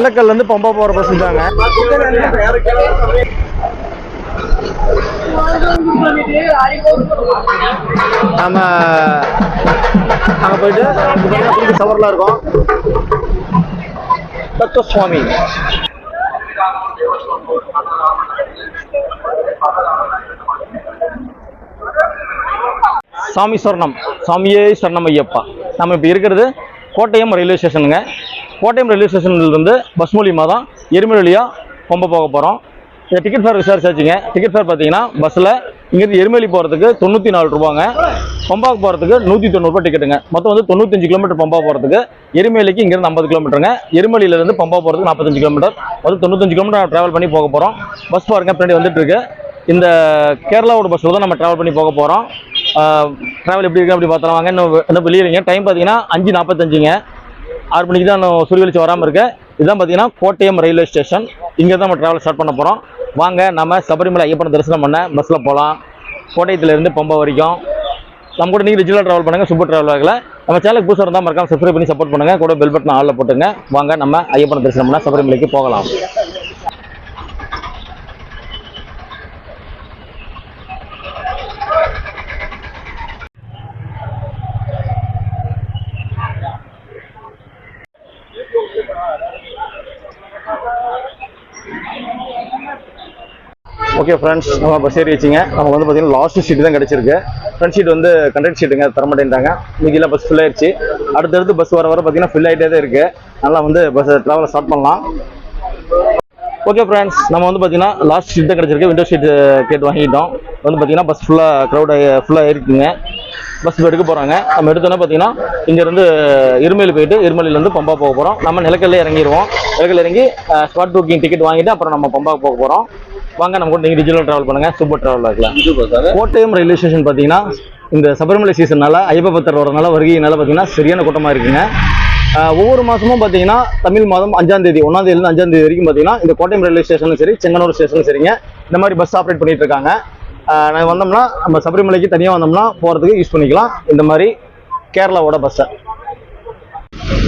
நிலக்கல்ல இருந்து பம்பா போற பஸ் தாங்க நம்ம அங்க போயிட்டு சவர்ல சவர்லாம் இருக்கும். தத்துவ சுவாமி சாமி சரணம். சாமியே சரணம் ஐயப்பா. நம்ம இப்போ இருக்கிறது கோட்டயம் ரயில்வே ஸ்டேஷனுங்க. கோட்டயம் ரயில்வே ஸ்டேஷன்லேருந்து பஸ் மூலியமாக தான் எருமல வழியாக பொம்ப போக போகிறோம் இந்த டிக்கெட் ஃபேர் விசாரிச்சாச்சுங்க டிக்கெட் ஃபேர் பார்த்தீங்கன்னா பஸ்ஸில் இங்கேருந்து எருமேலி போகிறதுக்கு தொண்ணூற்றி நாலு ரூபாங்க. பம்பாக்கு போகிறதுக்கு நூற்றி தொண்ணூறுபா டிக்கெட்டுங்க மொத்தம் வந்து தொண்ணூத்தஞ்சு கிலோமீட்டர் பம்பா போகிறதுக்கு எருமேலிக்கு இங்கேருந்து ஐம்பது கிலோமீட்டருங்க எருமேலியிலேருந்து பம்பா போகிறதுக்கு நாற்பத்தஞ்சு கிலோமீட்டர் மொத்தம் தொண்ணூத்தஞ்சு கிலோமீட்டர் ட்ராவல் பண்ணி போக போகிறோம் பஸ் பாருங்க பின்னாடி வந்துட்டு இருக்கு இந்த கேரளாவோட பஸ்ஸில் தான் நம்ம ட்ராவல் பண்ணி போக போகிறோம் ட்ராவல் எப்படி இருக்குது அப்படி பார்த்துலாம் வாங்க. இன்னும் இன்னும் வெளியிறீங்க டைம் பார்த்தீங்கன்னா அஞ்சு நாற்பத்தஞ்சுங்க. ஆறு மணிக்கு தான் நான் சுருவெளிச்சு வராமல் இருக்கேன் இதுதான் பார்த்தீங்கன்னா கோட்டயம் ரயில்வே ஸ்டேஷன். இங்கே தான் நம்ம ட்ராவல் ஸ்டார்ட் பண்ண போகிறோம் வாங்க நம்ம சபரிமலை ஐயப்பனை தரிசனம் பண்ண பஸ்ஸில் போகலாம் கோட்டயத்துலேருந்து பம்பை வரைக்கும். நம்ம கூட நீங்கள் டிஜிட்டல் ட்ராவல் பண்ணுங்கள் சூப்பர் ட்ராவல் ஆகல. நம்ம சேனலுக்கு புதுசாக இருந்தால் மறக்காமல் சப்ஸ்கிரைப் பண்ணி சப்போர்ட் பண்ணுங்கள் கூட பெல் பட்டன் ஆளில் போட்டுங்க. வாங்க நம்ம ஐயப்பனை தரிசனம் பண்ண சபரிமலைக்கு போகலாம். ஓகே ஃப்ரெண்ட்ஸ் நம்ம பஸ் ஏறி வச்சுங்க. நமக்கு வந்து பார்த்தீங்கன்னா லாஸ்ட் சீட்டு தான் கிடச்சிருக்கு. ஃப்ரண்ட் சீட் வந்து கண்டக்ட் சீட்டுங்க தர மாட்டேன்ட்டாங்க. மீதியெல்லாம் பஸ் ஃபில் ஆயிடுச்சு அடுத்தடுத்து பஸ் வர வர பார்த்தீங்கன்னா ஃபில் ஆகிட்டே தான் இருக்குது நல்லா வந்து பஸ் ட்ராவலை ஸ்டார்ட் பண்ணலாம். ஓகே ஃப்ரெண்ட்ஸ் நம்ம வந்து பார்த்தீங்கன்னா லாஸ்ட் சீட் தான் கிடச்சிருக்கு. விண்டோ சீட் கேட்டு uh, வாங்கிட்டோம். வந்து பார்த்தீங்கன்னா பஸ் ஃபுல்லாக க்ரௌட் ஃபுல்லாக இருக்குங்க பஸ் இப்போ எடுக்க போகிறாங்க நம்ம எடுத்தோன்னே பார்த்தீங்கன்னா இங்கேருந்து இருமேலி போயிட்டு இருமலிலேருந்து பம்பா போக போகிறோம் நம்ம நிலக்கல்ல இறங்கிடுவோம் நிலக்கல்ல இறங்கி ஸ்பாட் புக்கிங் டிக்கெட் வாங்கிட்டு அப்புறம் நம்ம பம்பா போக போகிறோம் வாங்க நம்ம கூட நீங்கள் டிஜிட்டல் ட்ராவல் பண்ணுங்கள் சூப்பர் ட்ராவல் இருக்கலாம். கோட்டயம் ரயில்வே ஸ்டேஷன் பார்த்தீங்கன்னா இந்த சபரிமலை சீசன்னால ஐயப்ப பக்தர் வரனால வருகையினால பார்த்தீங்கன்னா சரியான கூட்டமாக இருக்குங்க. ஒவ்வொரு மாதமும் பார்த்தீங்கன்னா தமிழ் மாதம் அஞ்சாம் தேதி ஒன்றாம் தேதியிலிருந்து அஞ்சாம் தேதி வரைக்கும் பார்த்தீங்கன்னா இந்த கோட்டயம் ரயில்வே ஸ்டேஷனும் சரி செங்கனூர் ஸ்டேஷனும் சரிங்க. இந்த மாதிரி பஸ் ஆப்ரேட் பண்ணிட்டு இருக்காங்க. நாங்கள் வந்தோம்னா நம்ம சபரிமலைக்கு தனியாக வந்தோம்னா போகிறதுக்கு யூஸ் பண்ணிக்கலாம். இந்த மாதிரி கேரளாவோட பஸ்ஸை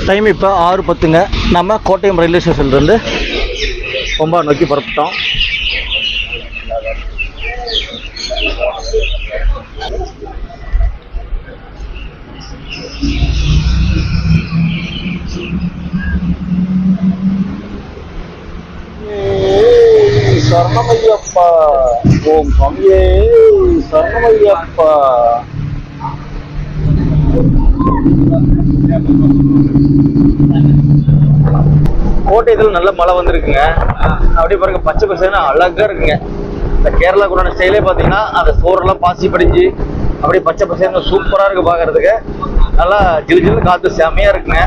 டைம் இப்போ ஆறு பத்துங்க. நம்ம கோட்டயம் ரயில்வே ஸ்டேஷன்லேருந்து ரொம்ப நோக்கி புறப்பட்டோம். சரணமையப்பா. ஓம் சுவாமியே சரணமையப்பா. கோட்டையத்தில் நல்ல மழை வந்திருக்குங்க. அப்படியே பாருங்க பச்சை பசங்க அழகா இருக்குங்க. இந்த கேரளா குரான ஸ்டைலே பார்த்தீங்கன்னா அந்த சோறெல்லாம் பாசி படிஞ்சு அப்படியே பச்சை பசங்க சூப்பரா இருக்கு பார்க்கறதுக்கு நல்லா ஜிலு ஜிலு காத்து செமையா இருக்குங்க.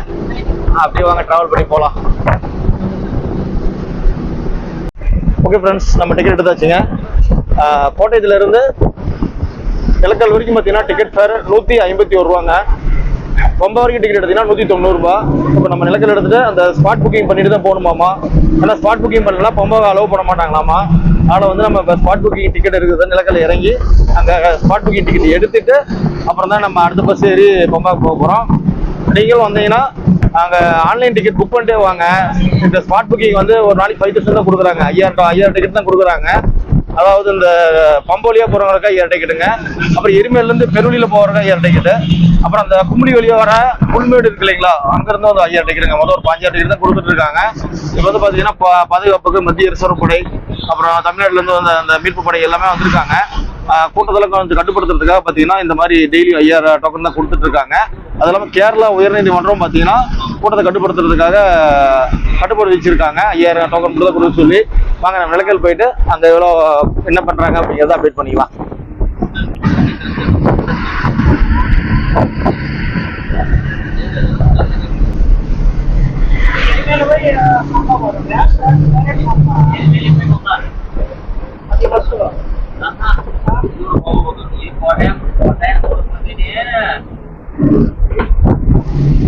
அப்படியே வாங்க டிராவல் பண்ணி போகலாம் ஓகே ஃப்ரெண்ட்ஸ் நம்ம டிக்கெட் எடுத்தாச்சுங்க. ஆஹ் இலக்கல் நிலக்கல் வரைக்கும் பார்த்தீங்கன்னா டிக்கெட் ஃபேர் நூற்றி ஐம்பத்தி ஒரு ரூபாங்க. ரொம்ப வரைக்கும் டிக்கெட் எடுத்தீங்கன்னா நூற்றி தொண்ணூறுபா இப்போ நம்ம நிலக்கல் எடுத்துட்டு அந்த ஸ்பாட் புக்கிங் பண்ணிட்டு தான் போகணுமாமா? ஆனால் ஸ்பாட் புக்கிங் பண்ணலாம் பொம்பாவை அலோவ் பண்ண மாட்டாங்களாமா? அதனால் வந்து நம்ம இப்போ ஸ்பாட் புக்கிங் டிக்கெட் இருக்குது நிலக்கல் இறங்கி அங்கே ஸ்பாட் புக்கிங் டிக்கெட் எடுத்துட்டு அப்புறம் தான் நம்ம அடுத்த பஸ் ஏறி பொம்பாவுக்கு போக போகிறோம் நீங்களும் வந்தீங்கன்னா அங்கே ஆன்லைன் டிக்கெட் புக் பண்ணிட்டே வாங்க. இந்த ஸ்பாட் புக்கிங் வந்து ஒரு நாளைக்கு ஃபைவ் தௌசண்ட் தான் கொடுக்குறாங்க. ஐயாயிரம் ஐயாயிரம் டிக்கெட் தான் கொடுக்குறாங்க. அதாவது இந்த பம்போலியா போகிறவங்களுக்கு ஐயாயிரம் டிக்கெட்டுங்க அப்புறம் எருமையிலேருந்து பெருவழியில் போகிறவங்க ஐயாயிரம் டிக்கெட்டு அப்புறம் அந்த கும்படி வழியாக வர புல்மேடு இருக்கு இல்லைங்களா? அங்கேருந்து வந்து ஐயாயிரம் டிக்கெட்டுங்க மொத்தம் ஒரு பாஞ்சாயிரம் டிக்கெட் தான் கொடுத்துட்டு இருக்காங்க. இப்போ வந்து பார்த்தீங்கன்னா பாதுகாப்புக்கு மத்திய ரிசர்வ் படை அப்புறம் தமிழ்நாட்டிலேருந்து வந்த அந்த மீட்பு படை எல்லாமே வந்திருக்காங்க. ஆஹ் கூட்டத்தில் கொஞ்சம் கட்டுப்படுத்துறதுக்காக பார்த்தீங்கன்னா இந்த மாதிரி டெய்லி ஐயாயிரம் டோக்கன் தான் கொடுத்துட்டு இருக்காங்க. அது இல்லாமல் கேரளா உயர்நீதிமன்றம் பார்த்தீங்கன்னா கூட்டத்தை கட்டுப்படுத்துறதுக்காக கட்டுப்பாடு வச்சிருக்காங்க ஐயாயிரம் டோக்கன் மட்டும் தான் கொடுக்க சொல்லி. வாங்க நம்ம நிலக்கல் போயிட்டு அங்கே எவ்வளோ என்ன பண்ணுறாங்க அப்படிங்கிறத அப்டேட் பண்ணிக்கலாம்.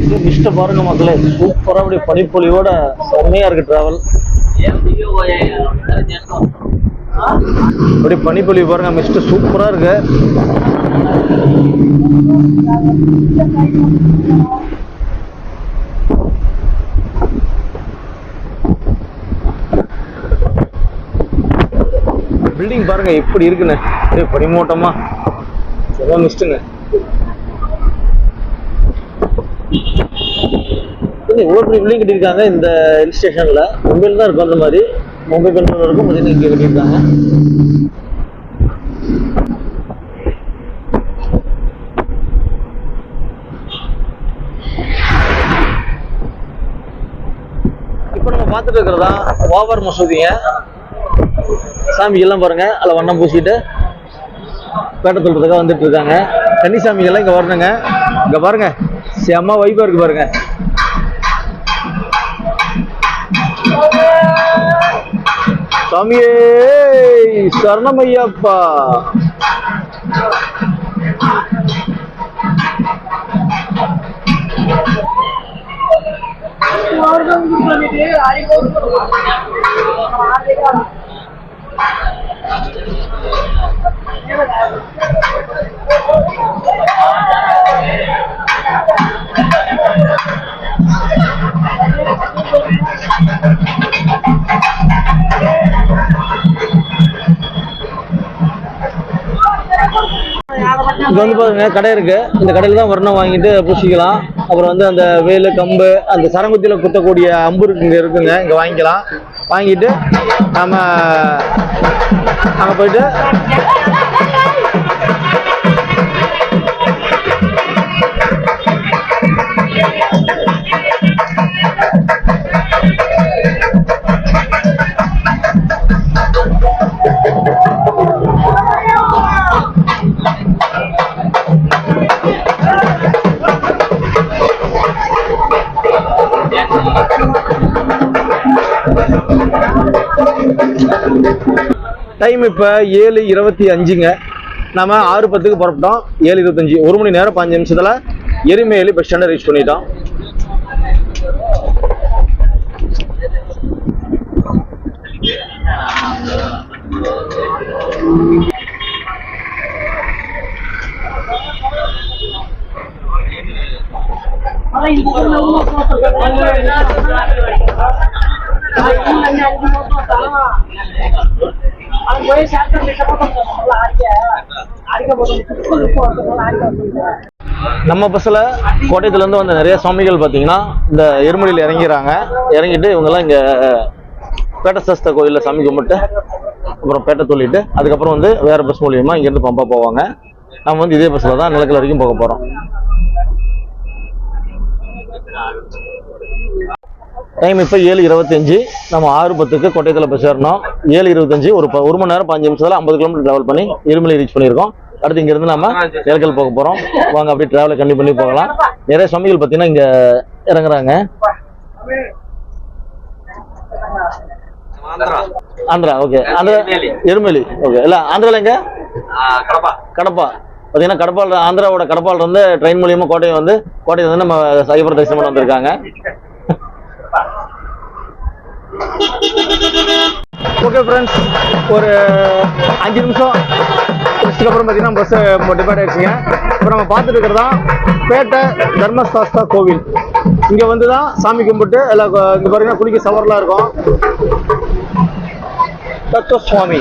இது மிஸ்ட பாருங்க மக்களே சூப்பரா அப்படி பனிப்பொழியோட செம்மையா இருக்கு டிராவல் அப்படி பனிப்பொழிவு பாருங்க மிஸ்ட் சூப்பரா இருக்கு. பில்டிங் பாருங்க எப்படி இருக்குன்னு. அப்படியே பனிமூட்டமா எல்லாம் மிஸ்டுங்க இவ்வளோ பெரிய பில்டிங் கட்டியிருக்காங்க இந்த ஹில் ஸ்டேஷனில் மும்பையில் தான் இருக்கும் அந்த மாதிரி. மும்பை பெங்களூர் இருக்கும் பார்த்தீங்கன்னா இங்கே கட்டியிருக்காங்க. இப்போ நம்ம பார்த்துட்டு இருக்கிறதா ஓவர் மசூதியை சாமிகள்லாம் பாருங்க அதில் வண்ணம் பூசிட்டு பேட்டை சொல்றதுக்காக வந்துட்டு இருக்காங்க. கன்னிசாமிகள்லாம் இங்கே வரணுங்க. இங்கே பாருங்க செம்ம வைப்பாக இருக்கு பாருங்க. சாமியே சரணமையப்பா இது வந்து பார்த்தீங்கன்னா கடை இருக்கு. இந்த கடையில் தான் வர்ணம் வாங்கிட்டு பூசிக்கலாம். அப்புறம் வந்து அந்த வேலு கம்பு அந்த சரங்குத்தியில் குத்தக்கூடிய அம்பு இருக்கு இங்கே இருக்குங்க. இங்கே வாங்கிக்கலாம். வாங்கிட்டு நம்ம நாம அங்க போயிட்டு டைம் இப்போ ஏழு இருபத்தி அஞ்சுங்க. நம்ம ஆறு பத்துக்கு புறப்பட்டோம். ஏழு இருபத்தஞ்சு. ஒரு மணி நேரம் பாஞ்சு நிமிஷத்தில் எருமேலி பஸ் ஸ்டாண்டை ரீச் பண்ணிட்டோம். நம்ம பஸ்ஸில் கோட்டயத்துலேருந்து வந்த நிறைய சுவாமிகள் பார்த்தீங்கன்னா இந்த எருமலையில் இறங்கிறாங்க இறங்கிட்டு இவங்கெல்லாம் இங்கே பேட்டை சஸ்த கோயிலில் சாமி கும்பிட்டு அப்புறம் பேட்டை சொல்லிட்டு அதுக்கப்புறம் வந்து வேற பஸ் மூலியமா இங்கேருந்து பம்பா போவாங்க. நம்ம வந்து இதே பஸ்ஸில் தான் நிலக்கல் வரைக்கும் போக போகிறோம் டைம் இப்போ ஏழு இருபத்தஞ்சு. நம்ம ஆறு பத்துக்கு கோட்டயத்தில் பஸ் ஏறணும். ஏழு இருபத்தஞ்சு ஒரு ஒரு மணி நேரம் பாஞ்சு நிமிஷத்தில் ஐம்பது கிலோமீட்டர் ட்ராவல் பண்ணி இருமலை ரீச் பண்ணியிருக்கோம். அடுத்து இங்கேருந்து நம்ம நிலக்கல் போக போகிறோம் வாங்க அப்படியே ட்ராவலை கண்டிப்பாக பண்ணி போகலாம். நிறைய சுவாமிகள் பார்த்தீங்கன்னா இங்கே இறங்குறாங்க. ஆந்திரா. ஓகே ஆந்திரா எருமேலி. ஓகே இல்லை ஆந்திரால எங்க? கடப்பா. கடப்பா. பார்த்தீங்கன்னா கடப்பால் ஆந்திராவோட கடப்பால் இருந்து ட்ரெயின் மூலியமா கோட்டயம் வந்து கோட்டையை வந்து நம்ம சைபர் தரிசனம் வந்திருக்காங்க ஓகே ஃப்ரெண்ட்ஸ் ஒரு அஞ்சு நிமிஷம். ரெஸ்ட்டுக்கு அப்புறம் பார்த்தீங்கன்னா பஸ்ஸு டிபார்ட் ஆயிடுச்சுங்க. இப்போ நம்ம பார்த்துட்டு இருக்கிறது தான் பேட்டை தர்மசாஸ்தா கோவில். இங்கே வந்து தான் சாமி கும்பிட்டு எல்லாம் இங்கே பார்த்தீங்கன்னா குளிக்க சவர்லாம் இருக்கும். தத்துவ சுவாமி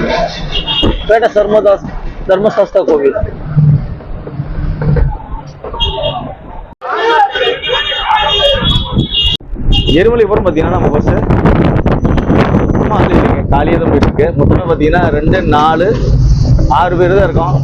பேட்டை சர்மதாஸ் தர்மசாஸ்தா கோவில். எருமலைபுரம் பார்த்தீங்கன்னா நம்ம பஸ்ஸு இல்லைங்க காலியாக தான் போயிட்டு இருக்கு. மொத்தமே பார்த்தீங்கன்னா ரெண்டு நாலு ஆறு பேர் தான் இருக்கோம்.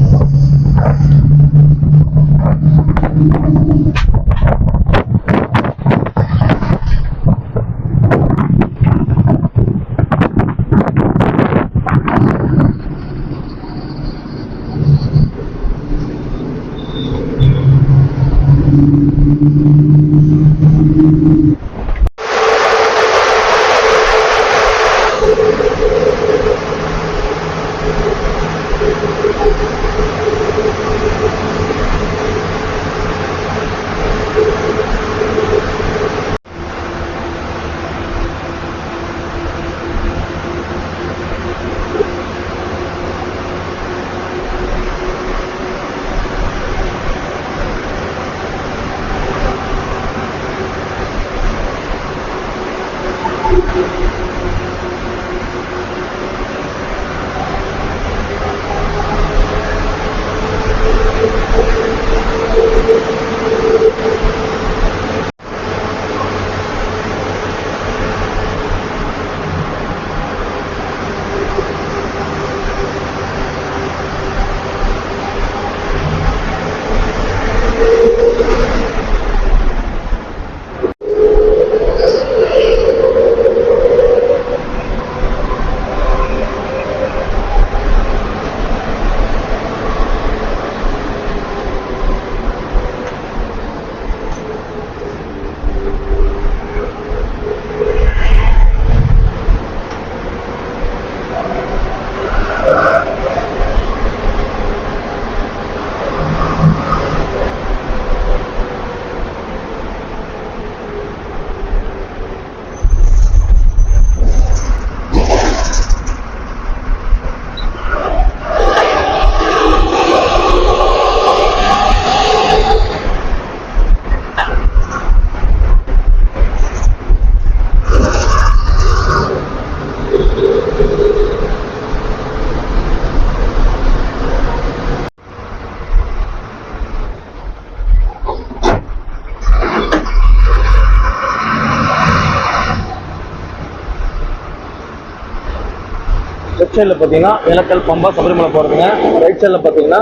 லெஃப்ட் சைடில் பார்த்தீங்கன்னா நிலக்கல் பம்பா சபரிமலை போகிறதுங்க ரைட் சைடில் பார்த்தீங்கன்னா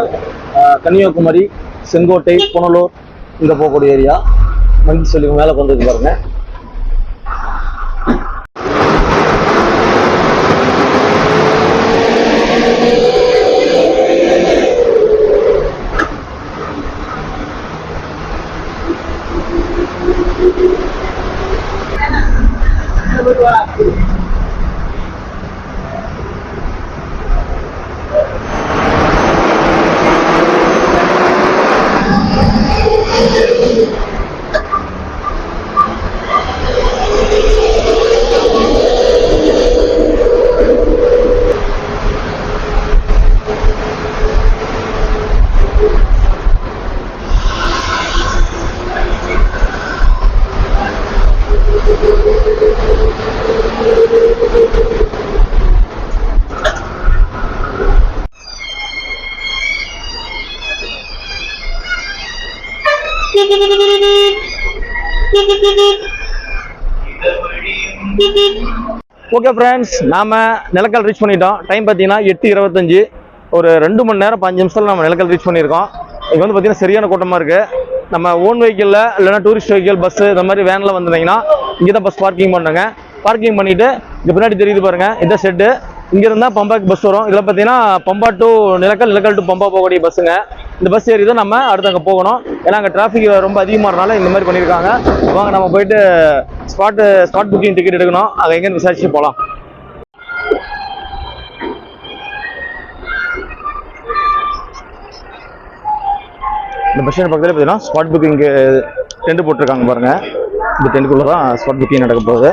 கன்னியாகுமரி செங்கோட்டை புனலூர் இங்கே போகக்கூடிய ஏரியா மங்கி சொல்லி மேலே கொண்டு பாருங்க. ஓகே ஃப்ரெண்ட்ஸ் நாம நிலக்கல் ரீச் பண்ணிட்டோம். டைம் பார்த்தீங்கன்னா எட்டு இருபத்தஞ்சு. ஒரு ரெண்டு மணி நேரம் பாஞ்சு நிமிஷத்தில் நம்ம நிலக்கல் ரீச் பண்ணியிருக்கோம். இங்கே வந்து பார்த்தீங்கன்னா சரியான கூட்டமாக இருக்குது நம்ம ஓன் வெஹிக்கிளில் இல்லைன்னா டூரிஸ்ட் வெஹிக்கிள் பஸ்ஸு இந்த மாதிரி வேனில் வந்திருந்தீங்கன்னா இங்கே தான் பஸ் பார்க்கிங் பண்ணுங்க. பார்க்கிங் பண்ணிவிட்டு இங்கே பின்னாடி தெரியுது பாருங்கள் இந்த ஷெட்டு இங்கே இருந்தால் பம்பாக்கு பஸ் வரும். இதில் பார்த்தீங்கன்னா பம்பா டு நிலக்கல் நிலக்கல் டு பம்பா போகக்கூடிய பஸ்ஸுங்க இந்த பஸ் ஏறி தான் நம்ம அடுத்து அங்கே போகணும். ஏன்னா அங்கே டிராஃபிக் ரொம்ப அதிகமாகறனால இந்த மாதிரி பண்ணியிருக்காங்க. வாங்க நம்ம போயிட்டு ஸ்பாட்டு ஸ்பாட் புக்கிங் டிக்கெட் எடுக்கணும். அதை எங்கேன்னு விசாரிச்சு போகலாம் இந்த பஸ் ஸ்டாண்ட் பக்கத்தில் பார்த்தீங்கன்னா ஸ்பாட் புக்கிங்கு டென்ட் போட்டிருக்காங்க பாருங்க. இந்த டென்ட்டுக்குள்ளே தான் ஸ்பாட் புக்கிங் நடக்க போகுது.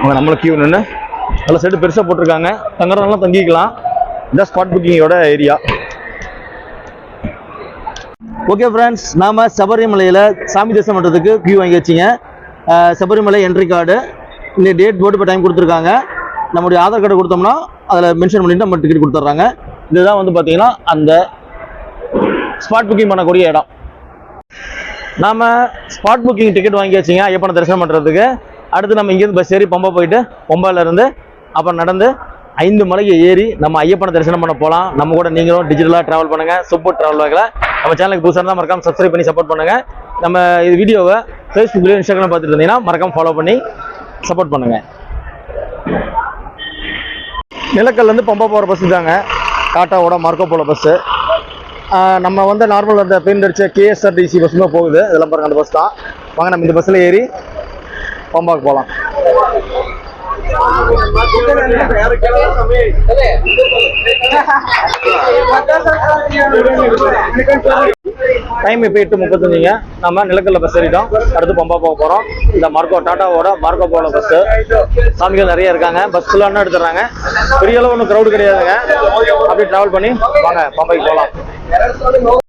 அவங்க நம்மளும் கியூ நின்று நல்ல செட்டு பெருசாக போட்டிருக்காங்க. தங்குறதுனால தங்கிக்கலாம். இதான் ஸ்பாட் புக்கிங்கோட ஏரியா ஓகே ஃப்ரெண்ட்ஸ் நாம சபரிமலையில் சாமி தரிசனம் பண்ணுறதுக்கு கியூ வாங்கி வச்சிங்க சபரிமலை என்ட்ரி கார்டு இந்த டேட் போட்டு இப்போ டைம் கொடுத்துருக்காங்க. நம்முடைய ஆதார் கார்டு கொடுத்தோம்னா அதில் மென்ஷன் பண்ணிட்டு நம்ம டிக்கெட் கொடுத்துட்றாங்க இதுதான் வந்து பார்த்தீங்கன்னா அந்த ஸ்பாட் புக்கிங் பண்ணக்கூடிய இடம். நாம ஸ்பாட் புக்கிங் டிக்கெட் வாங்கி வச்சிங்க ஐயப்பனை தரிசனம் பண்ணுறதுக்கு அடுத்து நம்ம இங்கேருந்து பஸ் ஏறி பொம்பை போயிட்டு பொம்பையிலேருந்து அப்புறம் நடந்து ஐந்து மலைக்கு ஏறி நம்ம ஐயப்பனை தரிசனம் பண்ண போகலாம் நம்ம கூட நீங்களும் டிஜிட்டலாக ட்ராவல் பண்ணுங்க. சூப்பர் ட்ராவல் வாங்கல நம்ம சேனலுக்கு புதுசாக இருந்தால் மறக்காம சப்ஸ்கிரைப் பண்ணி சப்போர்ட் பண்ணுங்க. நம்ம இது வீடியோவை ஃபேஸ்புக்லேயும் இன்ஸ்டாகிராம் பார்த்துட்டு இருந்தீங்கன்னா மறக்காம ஃபாலோ பண்ணி சப்போர்ட் பண்ணுங்க. நிலக்கல்லேருந்து பம்பா போகிற பஸ் தாங்க டாட்டாவோட மார்க்கோ போல பஸ்ஸு நம்ம வந்து நார்மல் அந்த பெயிண்ட் அடித்த கேஎஸ்ஆர்டிசி பஸ்ஸுமே போகுது. இதெல்லாம் பாருங்கள் அந்த பஸ் தான். வாங்க நம்ம இந்த பஸ்ஸில் ஏறி பம்பாக்கு போகலாம் டைம் இப்போ எட்டு முப்பத்தஞ்சுங்க. நம்ம நிலக்கல்ல பஸ் ஏறிட்டோம். அடுத்து பம்பா போக போகிறோம் இந்த மார்க்கோ டாட்டாவோட மார்க்கோ போல பஸ்ஸு சாமிகள் நிறைய இருக்காங்க. பஸ் ஃபுல்லாக எடுத்துறாங்க பெரிய அளவு ஒன்றும் க்ரௌடு கிடையாதுங்க. அப்படியே ட்ராவல் பண்ணி வாங்க பம்பாய்க்கு போகலாம்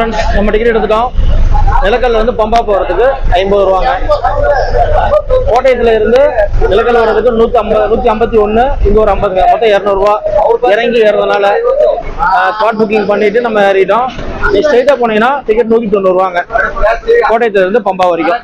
ஃப்ரெண்ட்ஸ் நம்ம டிக்கெட் எடுத்துட்டோம். நிலக்கல்ல வந்து பம்பா போகிறதுக்கு ஐம்பது ரூபாங்க. கோட்டயத்தில் இருந்து நிலக்கல் வர்றதுக்கு நூற்றி ஐம்பது நூற்றி ஐம்பத்தி ஒன்று இங்கே ஒரு ஐம்பதுங்க. மொத்தம் இரநூறுவா. இறங்கி ஏறதுனால ஸ்பாட் புக்கிங் பண்ணிட்டு நம்ம ஏறிட்டோம். நீ ஸ்ட்ரைட்டாக போனீங்கன்னா டிக்கெட் நூற்றி தொண்ணூறுவாங்க கோட்டயத்துலேருந்து பம்பா வரைக்கும்.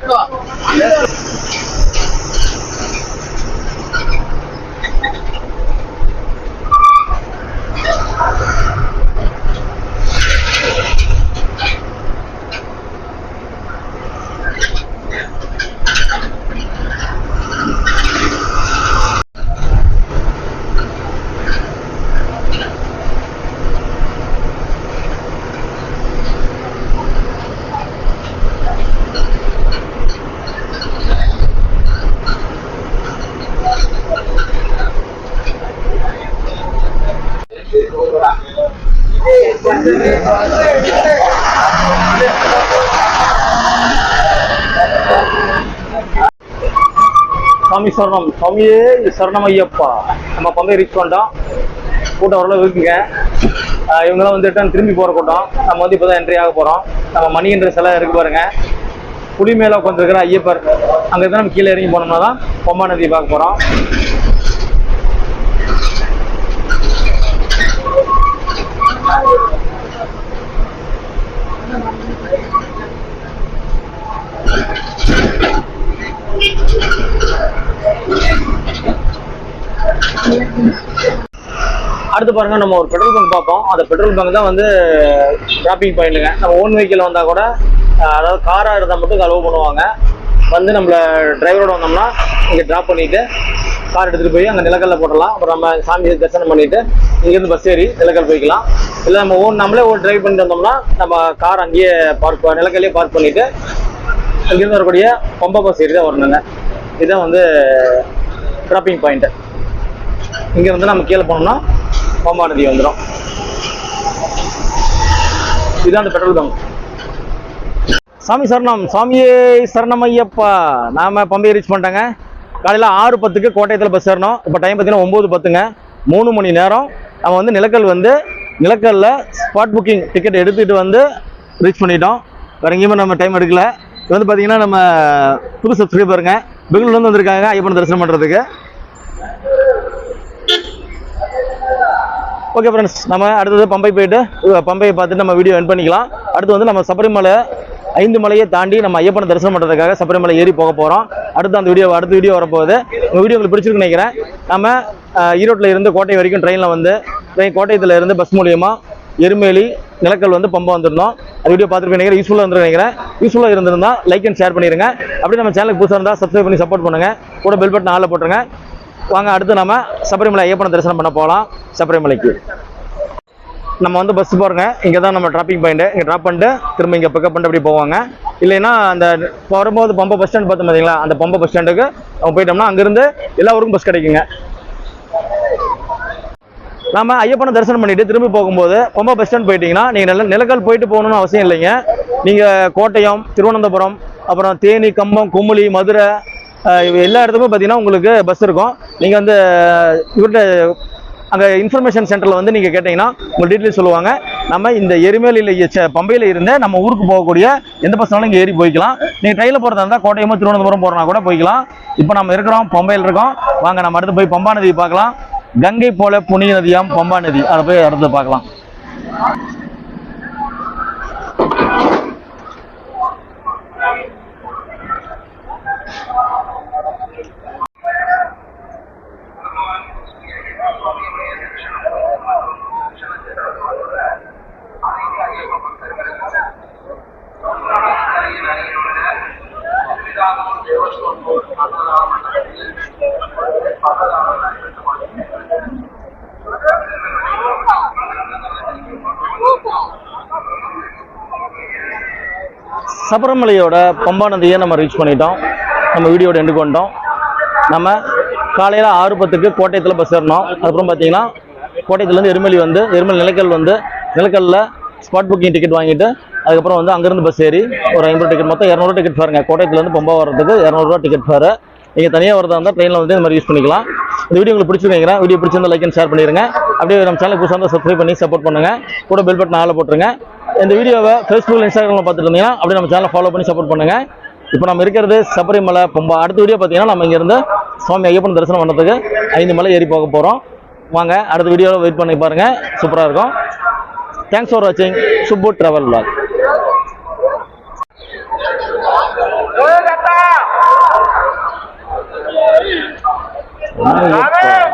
சாமி சரணம். சாமியே சரணம் ஐயப்பா. நம்ம பம்பை ரீச் பண்ணிட்டோம். கூட்டம் ஓரளவு இருக்குங்க. இவங்கெல்லாம் வந்துட்டு திரும்பி போகிற கூட்டம். நம்ம வந்து இப்போ தான் என்ட்ரி ஆக போகிறோம் நம்ம மணின்ற சிலை இருக்கு பாருங்க. புலி மேலே உட்காந்துருக்கிற ஐயப்பர். அங்கே தான் நம்ம கீழே இறங்கி போனோம்னா தான் பொம்மா நதி பார்க்க போகிறோம் அடுத்து பாருங்க நம்ம ஒரு பெட்ரோல் பங்க் பார்ப்போம். அந்த பெட்ரோல் பங்க் தான் வந்து டிராப்பிங் பாயிண்ட்டுங்க நம்ம ஓன் வெஹிக்கிள் வந்தால் கூட அதாவது காராக இருந்தால் மட்டும் அலோவ் பண்ணுவாங்க. வந்து நம்மளை டிரைவரோட வந்தோம்னா இங்கே ட்ராப் பண்ணிட்டு கார் எடுத்துகிட்டு போய் அங்கே நிலக்கல்ல போடலாம் அப்புறம் நம்ம சாமி தரிசனம் பண்ணிட்டு இங்கேருந்து பஸ் ஏறி நிலக்கல் போய்க்கலாம். இல்லை நம்ம ஓன் நம்மளே ஓன் டிரைவ் பண்ணிட்டு வந்தோம்னா நம்ம கார் அங்கேயே பார்க் நிலக்கல்லையே பார்க் பண்ணிட்டு அங்கேருந்து வரக்கூடிய பம்பா பஸ் ஏறி தான் வரணுங்க. இதுதான் வந்து ட்ராப்பிங் பாயிண்ட்டு இங்க வந்து நம்ம கீழே போனோம்னா பம்பா நதி வந்துடும் இதுதான் அந்த பெட்ரோல் பங்க் சாமி சரணம் சாமியே சரணம் ஐயப்பா. நாம பம்பையை ரீச் பண்ணிட்டாங்க. காலையில் ஆறு பத்துக்கு கோட்டயத்தில் பஸ் ஏறணும். இப்போ டைம் பார்த்தீங்கன்னா ஒம்பது பத்துங்க. மூணு மணி நேரம். நம்ம வந்து நிலக்கல் வந்து நிலக்கல்ல ஸ்பாட் புக்கிங் டிக்கெட் எடுத்துகிட்டு வந்து ரீச் பண்ணிட்டோம். வேற எங்கேயுமே நம்ம டைம் எடுக்கல. இது வந்து பார்த்தீங்கன்னா நம்ம புது சப்ஸ்கிரைபருங்க பெங்களூர்லேருந்து வந்திருக்காங்க. ஐயப்பன் தரிசனம் பண்ணுறதுக்கு ஓகே ஃப்ரெண்ட்ஸ் நம்ம அடுத்தது பம்பை போயிட்டு பம்பையை பார்த்துட்டு நம்ம வீடியோ என் பண்ணிக்கலாம். அடுத்து வந்து நம்ம சபரிமலை ஐந்து மலையை தாண்டி நம்ம ஐயப்பனை தரிசனம் பண்ணுறதுக்காக சபரிமலை ஏறி போக போகிறோம் அடுத்து அந்த வீடியோ அடுத்த வீடியோ வரப்போகுது. உங்கள் வீடியோ உங்களுக்கு பிடிச்சிருக்குன்னு நினைக்கிறேன். நம்ம ஈரோட்டில் இருந்து கோட்டை வரைக்கும் ட்ரெயினில் வந்து ட்ரெயின் கோட்டயத்தில் இருந்து பஸ் மூலியமாக எருமேலி நிலக்கல் வந்து பம்பை வந்திருந்தோம். அது வீடியோ பார்த்துருக்கேன் நினைக்கிறேன். யூஸ்ஃபுல்லாக இருந்து நினைக்கிறேன். யூஸ்ஃபுல்லாக இருந்திருந்தா லைக் அண்ட் ஷேர் பண்ணிடுங்க அப்படியே நம்ம சேனலுக்கு புதுசாக இருந்தால் சப்ஸ்கிரைப் பண்ணி சப்போர்ட் பண்ணுங்கள் கூட பெல் பட்டன் ஆளில் போட்டுருங்க. வாங்க அடுத்து நம்ம சபரிமலை ஐயப்பனை தரிசனம் பண்ண போகலாம் சபரிமலைக்கு. நம்ம வந்து பஸ் போகிறோங்க இங்கே தான் நம்ம ட்ராப்பிங் பாயிண்ட் இங்கே ட்ராப் பண்ணிட்டு திரும்ப இங்கே பிக்கப் பண்ணிட்டு அப்படி போவாங்க. இல்லைன்னா அந்த வரும்போது பம்பை பஸ் ஸ்டாண்ட் பார்த்தோம் பார்த்தீங்களா அந்த பம்பை பஸ் ஸ்டாண்டுக்கு நம்ம போயிட்டோம்னா அங்கேருந்து எல்லா ஊருக்கும் பஸ் கிடைக்குங்க. நாம ஐயப்பனை தரிசனம் பண்ணிட்டு திரும்பி போகும்போது பம்பா பஸ் ஸ்டாண்ட் போயிட்டீங்கன்னா நீங்கள் நில நிலக்கல் போயிட்டு போகணும்னு அவசியம் இல்லைங்க. நீங்கள் கோட்டயம் திருவனந்தபுரம் அப்புறம் தேனி கம்பம் குமுளி மதுரை எல்லா இடத்துக்கும் பார்த்தீங்கன்னா உங்களுக்கு பஸ் இருக்கும். நீங்கள் வந்து இவர்கிட்ட அங்கே இன்ஃபர்மேஷன் சென்டரில் வந்து நீங்கள் கேட்டிங்கன்னா உங்கள் டீட்டெயில் சொல்லுவாங்க. நம்ம இந்த எரிமேலியில் பம்பையில் இருந்து நம்ம ஊருக்கு போகக்கூடிய எந்த பஸ்னாலும் இங்கே ஏறி போய்க்கலாம். நீங்கள் ட்ரெயினில் போகிறதா இருந்தால் கோட்டயமோ திருவனந்தபுரம் போகிறனா கூட போய்க்கலாம். இப்போ நம்ம இருக்கிறோம் பம்பையில் இருக்கோம். வாங்க நம்ம அடுத்து போய் பம்பா நதியை பார்க்கலாம். கங்கை போல புனித நதியாம் பம்பா நதி. அதை போய் அடுத்து பார்க்கலாம். சபரிமலையோட பம்பா நதியை நம்ம ரீச் பண்ணிட்டோம். நம்ம வீடியோட எண்டு கொண்டோம் நம்ம காலையில் ஆறு பத்துக்கு கோட்டயத்தில் பஸ் ஏறினோம் அதுக்கப்புறம் பார்த்தீங்கன்னா கோட்டயத்துலேருந்து எருமலி வந்து எருமலி நிலக்கல் வந்து நிலக்கல்ல ஸ்பாட் புக்கிங் டிக்கெட் வாங்கிட்டு அதுக்கப்புறம் வந்து அங்கேருந்து பஸ் ஏறி ஒரு ஐம்பது டிக்கெட் மொத்தம் இரநூறு டிக்கெட் ஃபேருங்க கோட்டயத்துலேருந்து பம்பா வர்றதுக்கு இரநூறுவா டிக்கெட் ஃபேரு நீங்கள் தனியாக வரதா இருந்தால் ட்ரெயினில் வந்து இந்த மாதிரி யூஸ் பண்ணிக்கலாம். இந்த வீடியோ உங்களுக்கு பிடிச்சிருக்கீங்க வீடியோ பிடிச்சிருந்தா லைக் அண்ட் ஷேர் பண்ணிடுங்க. அப்படியே நம்ம சேனல் புதுசாக இருந்தால் சப்ஸ்கிரைப் பண்ணி சப்போர்ட் பண்ணுங்கள் கூட பெல் பட்டன் ஆளை போட்டுருங்க. இந்த வீடியோவை ஃபேஸ்புக்கில் இன்ஸ்டாகிராமில் பார்த்துருந்தீங்கன்னா அப்படியே நம்ம சேனலை ஃபாலோ பண்ணி சப்போர்ட் பண்ணுங்கள் இப்போ நம்ம இருக்கிறது சபரிமலை பொம்பா அடுத்த வீடியோ பார்த்தீங்கன்னா நம்ம இங்கேருந்து சுவாமி ஐயப்பன் தரிசனம் பண்ணுறதுக்கு ஐந்து மலை ஏறி போக போகிறோம் வாங்க அடுத்த வீடியோவில் வெயிட் பண்ணி பாருங்கள் சூப்பராக இருக்கும். தேங்க்ஸ் ஃபார் வாட்சிங் சுப்பு ட்ராவல் விளாக் Bravo!